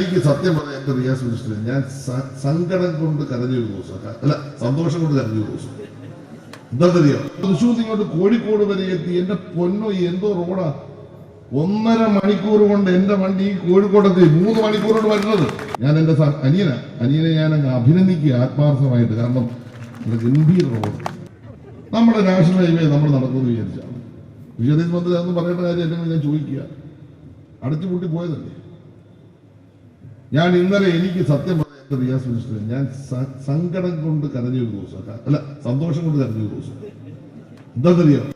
എനിക്ക് സത്യം പറയാം എന്റെ റിയാസ് മിനിസ്റ്റർ ഞാൻ സങ്കടം കൊണ്ട് കരഞ്ഞൊരു ദിവസം. അല്ല സന്തോഷം കൊണ്ട് കരഞ്ഞൊരു ദിവസം. എന്താണെന്നറിയോ തൃശ്ശൂർ ഇങ്ങോട്ട് കോഴിക്കോട് വരെ എത്തി. എന്റെ പൊന്നോ എന്തോ റോഡാ. ഒന്നര മണിക്കൂർ കൊണ്ട് എന്റെ വണ്ടി കോഴിക്കോട്ടെത്തി. മൂന്ന് മണിക്കൂർ കൊണ്ട് വരുന്നത്. ഞാൻ എന്റെ അനിയന. അനിയനെ ഞാൻ അങ്ങ് അഭിനന്ദിക്കുക ആത്മാർത്ഥമായിട്ട്. കാരണം ഗംഭീര റോഡ്. നമ്മുടെ നാഷണൽ ഹൈവേ നമ്മൾ നടക്കുമെന്ന് വിചാരിച്ചാണ് വിജയദീപ് മന്ത്രി അതൊന്നും പറയേണ്ട കാര്യം അല്ലെങ്കിൽ ഞാൻ ചോദിക്കുക. അടച്ചുപൂട്ടി പോയതല്ലേ? ഞാൻ ഇന്നലെ എനിക്ക് സത്യം പറയാൻ റിയാസ് മിനിസ്റ്റർ ഞാൻ സങ്കടം കൊണ്ട് കരഞ്ഞൊരു ദിവസം. അല്ല സന്തോഷം കൊണ്ട് കരഞ്ഞൊരു ദിവസം. എന്താണെന്നറിയാം?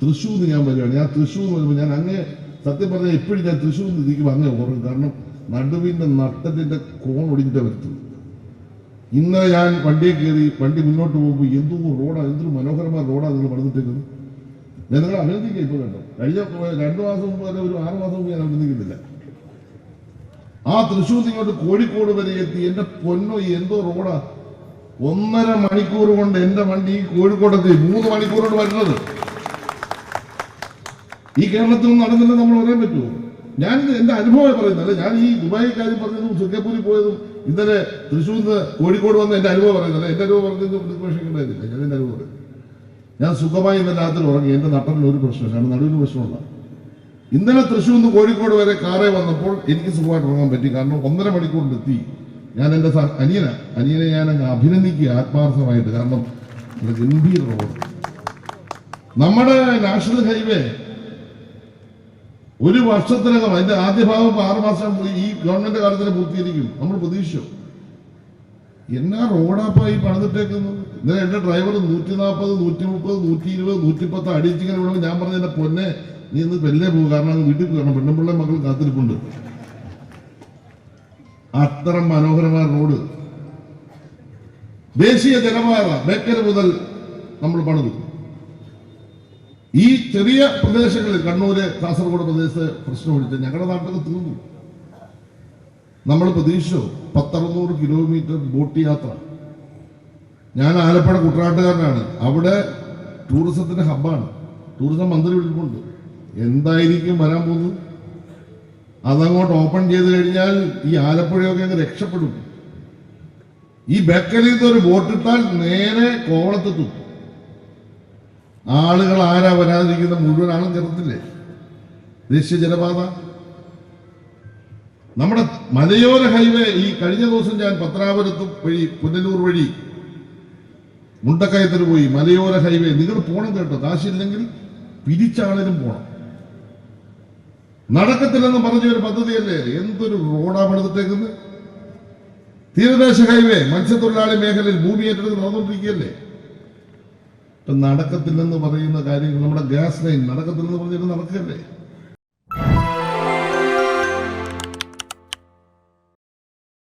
തൃശ്ശൂർ ഞാൻ വരികയാണ് ഞാൻ തൃശ്ശൂർ വരുമ്പോൾ ഞാൻ അങ്ങേ സത്യം പറഞ്ഞാൽ എപ്പോഴും ഞാൻ തൃശ്ശൂർ നിന്ന് ഇരിക്കുമ്പോൾ അങ്ങേ ഓർക്കും കാരണം നടുവിന്റെ നട്ടത്തിന്റെ കോൺ ഒടിഞ്ഞിട്ട് വരുത്തുന്നത് ഇന്നലെ ഞാൻ വണ്ടിയെ കയറി വണ്ടി മുന്നോട്ട് പോകുമ്പോൾ എന്തോ റോഡാണ് എന്തൊരു മനോഹരമായ റോഡാണ് നിങ്ങൾ പറഞ്ഞിട്ടേക്കുന്നത് ഞാൻ നിങ്ങളെ അഭിനന്ദിക്കുക ഇപ്പോൾ കണ്ടോ? കഴിഞ്ഞ രണ്ടു മാസം മുമ്പ് ഒരു ആറ് മാസം മുമ്പ് ഞാൻ അഭിനന്ദിക്കുന്നില്ല ആ തൃശ്ശൂർ ഇങ്ങോട്ട് കോഴിക്കോട് വരെ എത്തി. എന്റെ പൊന്നോ എന്തോ റോഡാ. ഒന്നര മണിക്കൂർ കൊണ്ട് എന്റെ വണ്ടി കോഴിക്കോടെത്തി മൂന്ന് മണിക്കൂർ കൊണ്ട് വരുന്നത്. ഈ കേരളത്തിൽ ഒന്നും നടന്നില്ല നമ്മൾ പറയാൻ പറ്റുമോ? ഞാൻ എന്റെ അനുഭവം പറയുന്നത് ഞാൻ ഈ ദുബായി കാര്യം പറഞ്ഞതും സിംഗപ്പൂരിൽ പോയതും ഇന്നലെ തൃശ്ശൂർ നിന്ന് കോഴിക്കോട് വന്ന എന്റെ അനുഭവം പറയുന്നത് എന്റെ അനുഭവം പറഞ്ഞത് പ്രതിപക്ഷിക്കേണ്ടതില്ല ഞാൻ എന്റെ അനുഭവം പറയും ഞാൻ സുഖമായി ഇന്നലെ രാത്രി ഉറങ്ങി. എന്റെ നട്ടലിന് ഒരു പ്രശ്നമില്ല. നടുവിന് പ്രശ്നമുള്ള ഇന്നലെ തൃശ്ശൂർ നിന്ന് കോഴിക്കോട് വരെ കാറേ വന്നപ്പോൾ എനിക്ക് സുഖമായിട്ട് ഉറങ്ങാൻ പറ്റി. കാരണം ഒന്നര മണിക്കൂറിലെത്തി. ഞാൻ എന്റെ സ- അനിയന. അനിയനെ ഞാൻ അങ്ങ് അഭിനന്ദിക്കുക ആത്മാർത്ഥമായിട്ട്. കാരണം ഗംഭീര റോഡ്. നമ്മുടെ നാഷണൽ ഹൈവേ ഒരു വർഷത്തിനകം അതിന്റെ ആദ്യ ഭാഗം ഇപ്പൊ ആറുമാസം ഈ ഗവൺമെന്റ് കാലത്തിന് പൂർത്തീകരിക്കും. നമ്മൾ പ്രതീക്ഷിച്ചു. എന്നാ റോഡാപ്പായി പണിതിട്ടേക്കുന്നു ഇന്നലെ എന്റെ ഡ്രൈവർ നൂറ്റി നാൽപ്പത് നൂറ്റി മുപ്പത് നൂറ്റി ഇരുപത് നൂറ്റി പത്ത് അടിച്ചിങ്ങനെ വിടുമ്പോൾ ഞാൻ പറഞ്ഞ എന്റെ പൊന്നെ നീ ഇന്ന് വെല്ലേ പോകും. കാരണം വീട്ടിൽ പോകണം പെണ്ണുമ്പിള്ള മക്കൾ കാത്തിരിപ്പുണ്ട്. അത്ര മനോഹരമായ റോഡ് ദേശീയ ജലപാത ബേക്കര മുതൽ നമ്മൾ പണിതു. ഈ ചെറിയ പ്രദേശങ്ങളിൽ കണ്ണൂര് കാസർഗോഡ് പ്രദേശത്ത് പ്രശ്നം ഒഴിച്ച് ഞങ്ങളുടെ നാട്ടിലൊക്കെ തീർന്നു. നമ്മൾ പ്രതീക്ഷിച്ചു പത്തറുന്നൂറ് കിലോമീറ്റർ ബോട്ട് യാത്ര. ഞാൻ ആലപ്പുഴ കുട്ടനാട്ടുകാരനാണ്. അവിടെ ടൂറിസത്തിന്റെ ഹബ്ബാണ് ടൂറിസം മന്ത്രി വിളിപ്പുണ്ട് എന്തായിരിക്കും വരാൻ പോകുന്നത്? അതങ്ങോട്ട് ഓപ്പൺ ചെയ്ത് കഴിഞ്ഞാൽ ഈ ആലപ്പുഴയൊക്കെ അങ്ങ് രക്ഷപ്പെടും. ഈ ബേക്കലിൽ നിന്ന് ഒരു ബോട്ടിട്ടാൽ നേരെ കോവളത്തെത്തും. ആളുകൾ ആരാ വരാതിരിക്കുന്ന മുഴുവൻ ആളും ചേർത്തില്ലേ ദേശീയ ജലപാത നമ്മുടെ മലയോര ഹൈവേ ഈ കഴിഞ്ഞ ദിവസം ഞാൻ പത്രാപുരത്ത് വഴി പുനലൂർ വഴി മുണ്ടക്കയത്തിന് പോയി മലയോര ഹൈവേ. നിങ്ങൾ പോണം കേട്ടോ. കാശില്ലെങ്കിൽ പിരിച്ചാണേലും പോണം. നടക്കത്തില്ലെന്ന് പറഞ്ഞ ഒരു പദ്ധതിയല്ലേ എന്തൊരു റോഡാണ് എടുത്തിട്ടേക്കുന്നത് തീരദേശ ഹൈവേ മത്സ്യത്തൊഴിലാളി മേഖലയിൽ ഭൂമി ഏറ്റെടുത്ത് നടന്നുകൊണ്ടിരിക്കുകയല്ലേ? നടക്കത്തില്ലെന്ന് പറയുന്ന കാര്യങ്ങൾ നമ്മുടെ ഗ്യാസ് ലൈൻ നടക്കത്തില്ലെന്ന് പറഞ്ഞിട്ട് നടക്കുകയല്ലേ?